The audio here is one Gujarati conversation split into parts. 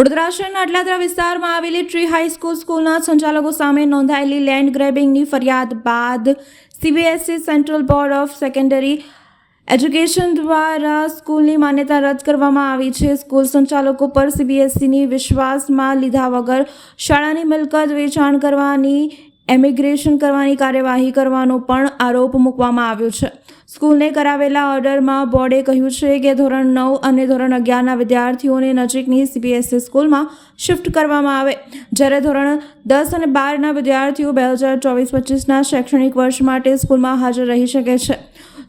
વડોદરા શહેરના અટલાદરા વિસ્તારમાં આવેલી ટ્રી હાઈસ્કૂલ સ્કૂલના સંચાલકો સામે નોંધાયેલી લેન્ડ ગ્રેબિંગની ફરિયાદ બાદ CBSE central board of secondary education દ્વારા સ્કૂલની માન્યતા રદ કરવામાં આવી છે. સ્કૂલ સંચાલકો પર સીબીએસઈની વિશ્વાસમાં લીધા વગર શાળાની મિલકત વેચાણ કરવાની એમિગ્રેશન કરવાની કાર્યવાહી કરવાનો પણ આરોપ મૂકવામાં આવ્યો છે. સ્કૂલને કરાવેલા ઓર્ડરમાં બોર્ડે કહ્યું છે કે ધોરણ નવ અને ધોરણ અગિયારના વિદ્યાર્થીઓને નજીકની સીબીએસઈ સ્કૂલમાં શિફ્ટ કરવામાં આવે. જ્યારે ધોરણ દસ અને બારના વિદ્યાર્થીઓ બે હજાર ચોવીસ પચીસના શૈક્ષણિક વર્ષ માટે સ્કૂલમાં હાજર રહી શકે છે.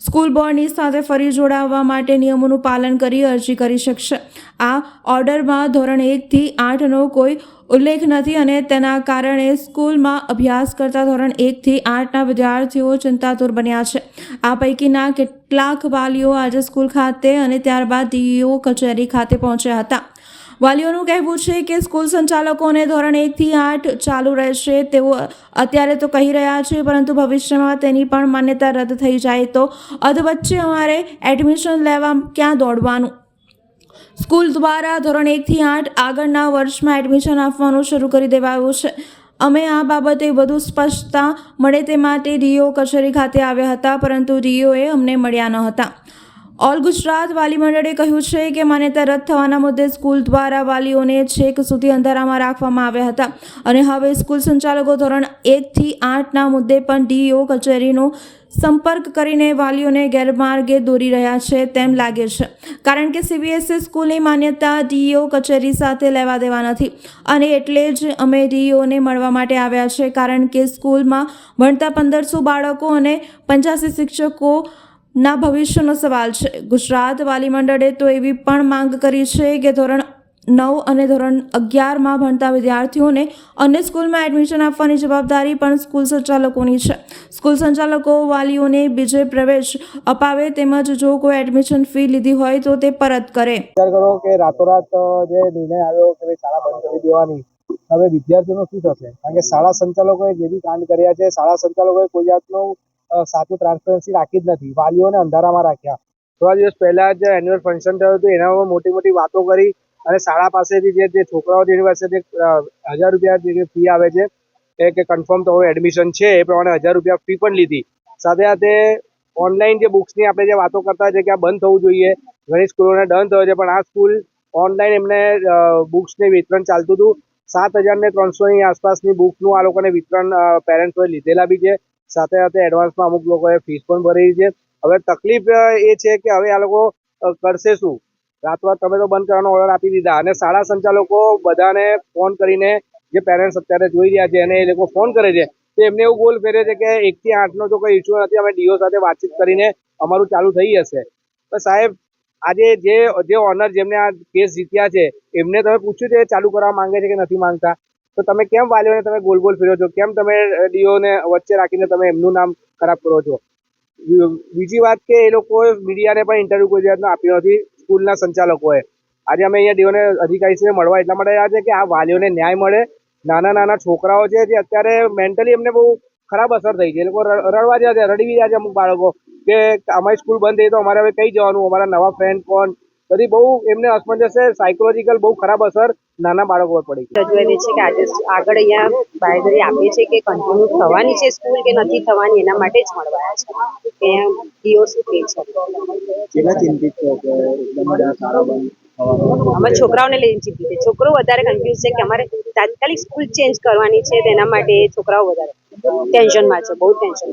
સ્કૂલ બોર્ડની સાથે ફરી જોડાવવા માટે નિયમોનું પાલન કરી અરજી કરી શકશે. આ ઓર્ડરમાં ધોરણ એકથી આઠનો કોઈ ઉલ્લેખ નથી અને તેના કારણે સ્કૂલમાં અભ્યાસ કરતા ધોરણ એકથી આઠના વિદ્યાર્થીઓ ચિંતાતુર બન્યા છે. આ પૈકીના કેટલાક વાલીઓ આજે સ્કૂલ ખાતે અને ત્યારબાદ ડીઈઓ કચેરી ખાતે પહોંચ્યા હતા. વાલીઓનું કહેવું છે કે સ્કૂલ સંચાલકોને ધોરણ એકથી આઠ ચાલુ રહેશે. તેઓ અત્યારે તો કહી રહ્યા છે, પરંતુ ભવિષ્યમાં તેની પણ માન્યતા રદ થઈ જાય તો અધવચ્ચે અમારે એડમિશન લેવા ક્યાં દોડવાનું? સ્કૂલ દ્વારા ધોરણ એકથી આઠ આગળના વર્ષમાં એડમિશન આપવાનું શરૂ કરી દેવાયું છે. અમે આ બાબતે વધુ સ્પષ્ટતા મળે તે માટે ડીઓ કચેરી ખાતે આવ્યા હતા, પરંતુ ડીઓએ અમને મળ્યા ન હતા. ઓલ ગુજરાત વાલી મંડળે કહ્યું છે કે માન્યતા રદ થવાના મુદ્દે સ્કૂલ દ્વારા વાલીઓને છેક સુધી અંધારામાં રાખવામાં આવ્યા હતા. અને હવે સ્કૂલ સંચાલકો ધોરણ એકથી આઠના મુદ્દે પણ ડીઓ કચેરીનો સંપર્ક કરીને વાલીઓને ગેરમાર્ગે દોરી રહ્યા છે તેમ લાગે છે. કારણ કે સીબીએસઈ સ્કૂલની માન્યતા ડીઓ કચેરી સાથે લેવા દેવા નથી. અને એટલે જ અમે ડીઓને મળવા માટે આવ્યા છે. કારણ કે સ્કૂલમાં ભણતા પંદરસો બાળકો અને પંચ્યાસી શિક્ષકો ના ભવિષ્યનો સવાલ છે. ગુજરાત વાલી મંડળે તો એવી પણ માંગ કરી છે કે ધોરણ નવ અને ધોરણ અગિયારમાં ભણતા વિદ્યાર્થીઓને અન્ય સ્કૂલમાં એડમિશન આપવાની જવાબદારી પણ સ્કૂલ સંચાલકોની છે. સ્કૂલ સંચાલકો વાલીઓને બીજે પ્રવેશ અપાવે તેમજ જો કોઈ એડમિશન ફી લીધી હોય તો તે પરત કરે. કે રાતોરાત જે નિર્ણય આવ્યો કે શાળા બંધ કરી દેવાની, હવે વિદ્યાર્થીઓનું શું થશે? કારણ કે શાળા સંચાલકોએ જે બી કાંડ કર્યા છે, શાળા સંચાલકોએ કોઈ જાતનું સાચું ટ્રાન્સપરન્સી રાખી જ નથી. વાલીઓને અંધારામાં રાખ્યા. થોડા દિવસ પહેલા જ એન્યુઅલ ફંક્શન થયું હતું. એનામાં મોટી મોટી વાતો કરી અને શાળા પાસેથી જે જે છોકરાઓ જેની પાસે જે હજાર રૂપિયા જે ફી આવે છે, એ કે કન્ફર્મ તમારું એડમિશન છે, એ પ્રમાણે હજાર રૂપિયા ફી પણ લીધી. સાથે સાથે ઓનલાઈન જે બુક્સની આપણે જે વાતો કરતા છે કે આ બંધ થવું જોઈએ, ઘણી સ્કૂલોને ડન થયો છે પણ આ સ્કૂલ ઓનલાઈન એમને બુક્સને વિતરણ ચાલતું હતું. સાત હજાર ને ત્રણસોની આસપાસની બુકનું આ લોકોને વિતરણ પેરેન્ટ્સોએ લીધેલા બી છે. સાથે સાથે એડવાન્સમાં અમુક લોકોએ ફીસ પણ ભરી છે. હવે તકલીફ એ છે કે હવે આ લોકો કરશે શું? રાતોરાત તમે તો બંધ કરવાનો ઓર્ડર આપી દીધા. અને શાળા સંચાલકો બધાને ફોન કરીને જે પેરેન્ટ્સ અત્યારે જોઈ રહ્યા છે અને એ લોકો ફોન કરે છે, તો એમને એવું ગોલ ફેરે છે કે એકથી આઠનો તો કોઈ ઇસ્યુ નથી. અમે ડીઓ સાથે વાતચીત કરીને અમારું ચાલુ થઈ જશે તો સાહેબ, આજે જે જે ઓનર જેમને આ કેસ જીત્યા છે, એમને તમે પૂછ્યું છે ચાલુ કરવા માંગે છે કે નથી માંગતા? તો તમે કેમ વાલીઓને તમે ગોલ ગોલ ફેરવો છો? કેમ તમે ડીઓને વચ્ચે રાખીને તમે એમનું નામ ખરાબ કરો છો? બીજી વાત કે એ લોકોએ મીડિયાને પણ ઇન્ટરવ્યુ કોઈ જાતનો આપ્યો નથી, સ્કૂલના સંચાલકોએ. આજે અમે અહીંયા ડીઓને અધિકારીશ્રીને મળવા, એટલા માટે આવ્યા છે કે આ વાલીઓને ન્યાય મળે. નાના નાના છોકરાઓ છે જે અત્યારે મેન્ટલી એમને બહુ ખરાબ અસર થઈ છે. એ લોકો રડવા જાય છે, રડી રહ્યા છે અમુક બાળકો કે અમારી સ્કૂલ બંધ થઈ તો અમારે હવે કઈ જવાનું? અમારા નવા ફ્રેન્ડ કોણ? બધી બહુ એમને અસમંજસ છે. સાયકોલોજીકલ બહુ ખરાબ અસર. નાના બાળકો પર પડી છે રજૂઆત એ છે કે આજે આગળ અહીંયા બાંયધરી આપી છે કે કન્ટિન્યુ થવાની છે સ્કૂલ કે નથી થવાની એના માટે જ મળવાયા છે. કે ડીઓ શું કહે છે. કેટલા ચિંતિત છે કે એકદમ સારા બંધ થવાનો? અમે છોકરાઓને લઈને ચિંતિત છે. છોકરો વધારે કન્ફ્યુઝ છે કે અમારે તાત્કાલિક સ્કૂલ ચેન્જ કરવાની છે તેના માટે છોકરાઓ વધારે ટેન્શનમાં છે બહુ ટેન્શન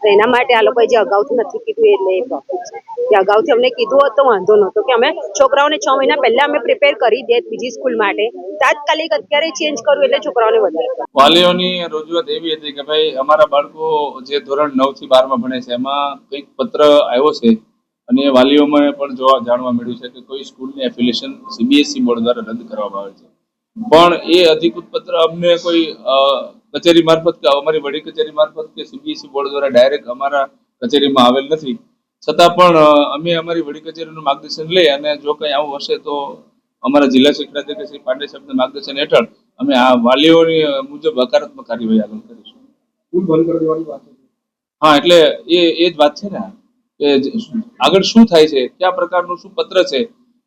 તો એના માટે આ લોકોએ જે અગાઉથી નથી કીધું એટલે એ પ્રોબ્લેમ છે. કે અગાઉથી અમને કીધું હોત, વાંધો નહોતો કે અમે છોકરાઓને છ મહિના પહેલા અમે પ્રિપેર કરી દે બીજી સ્કૂલ માટે. તાત્કાલિક અત્યારે ચેન્જ કરવું એટલે છોકરાઓને વધારે વાલીઓની રજૂઆત એવી હતી કે ભાઈ, અમારા બાળકો જે ધોરણ નવથી બારમાં ભણે છે, એમાં કંઈક પત્ર આવ્યો છે અને વાલીઓમાં પણ જોવા જાણવા મળ્યું છે કે કોઈ સ્કૂલની એફિલિએશન સીબીએસઈ બોર્ડ દ્વારા રદ કરવામાં આવે છે. પણ એ અધિકૃત પત્ર અમને કોઈ કચેરી મારફત કે અમારી વડી કચેરી મારફત કે સીબીએસઈ બોર્ડ દ્વારા ડાયરેક્ટ અમારા કચેરીમાં આવેલ નથી. છતાં પણ અમે અમારી વડી કચેરીનું માર્ગદર્શન લઈ અને જો કંઈ આવું હશે તો અમારા જિલ્લા શિક્ષણાધિકારી શ્રી પાંડે સાહેબના માર્ગદર્શન હેઠળ અમે આ વાલીઓની મુજબ હકારાત્મક કાર્યવાહી આગળ કરીશું. હા એટલે એ એ જ વાત છે ને કે આગળ શું થાય છે કયા પ્રકારનું શું પત્ર છે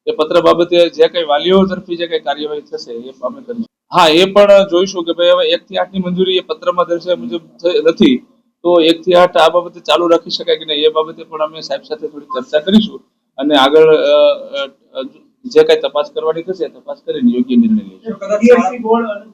એ પત્ર બાબતે જે કઈ વાલીઓ તરફી જે કઈ કાર્યવાહી થશે એ અમે કરીશું. હા એ પણ જોઈશું કે ભાઈ હવે એક થી આઠની મંજૂરી એ પત્રમાં દર્શાવ્યા મુજબ નથી. તો એક થી આઠ આ બાબતે ચાલુ રાખી શકાય કે નહીં એ બાબતે પણ અમે સાહેબ સાથે થોડી ચર્ચા કરીશું અને આગળ જે કઈ તપાસ કરવાની થશે તપાસ કરીને યોગ્ય નિર્ણય લઈશું